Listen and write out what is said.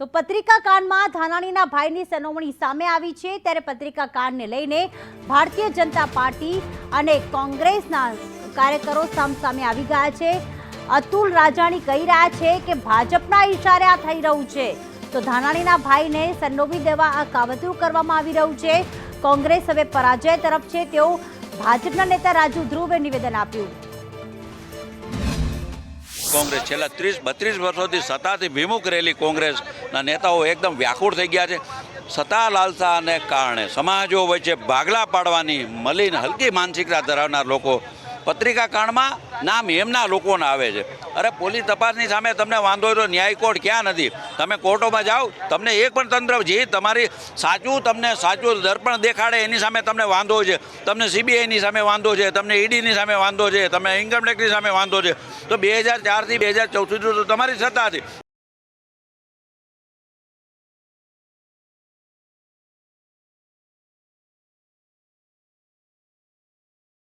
તો પત્રિકા કાંડમાં ધાનાણીના ભાઈની સનોમણી સામે આવી છે. ત્યારે પત્રિકા કાંડને લઈને ભારતીય જનતા પાર્ટી અને કોંગ્રેસના કાર્યકરો સામસામે આવી ગયા છે. અતુલ રાજાણી કહી રહ્યા છે કે ભાજપના ઈશારે આ થઈ રહ્યું છે. તો ધાનાણીના ભાઈને સંડોવી દેવા આ કાવતરું કરવામાં આવી રહ્યું છે. કોંગ્રેસ હવે પરાજય તરફ છે. તેઓ ભાજપના નેતા રાજુ ધ્રુવે નિવેદન આપ્યું. કોંગ્રેસ છેલ્લા ત્રીસ, બત્રીસ વર્ષોથી સત્તાથી વિમુખ રહેલી કોંગ્રેસના નેતાઓ એકદમ વ્યાકુળ થઈ ગયા છે. સત્તા, લાલસાને કારણે સમાજો વચ્ચે ભાગલા પાડવાની મલિન, હલકી માનસિકતા ધરાવનાર લોકો પત્રિકા કાંડમાં નામ એમના લોકોના આવે છે. અરે પોલીસ તપાસની સામે તમને વાંધો હોય તો ન્યાય કોર્ટ ક્યાં નથી? તમે કોર્ટોમાં જાઓ, તમને એક પણ તંત્ર જે તમારી સાચું તમને સાચું દર્પણ દેખાડે એની સામે તમને વાંધો છે. તમને સીબીઆઈની સામે વાંધો છે, તમને ઈડીની સામે વાંધો છે તમને ઇન્કમ ટેક્સની સામે વાંધો છે. તો બે હજાર ચારથી બે હજાર ચૌદ સુધી તો તમારી સત્તા હતી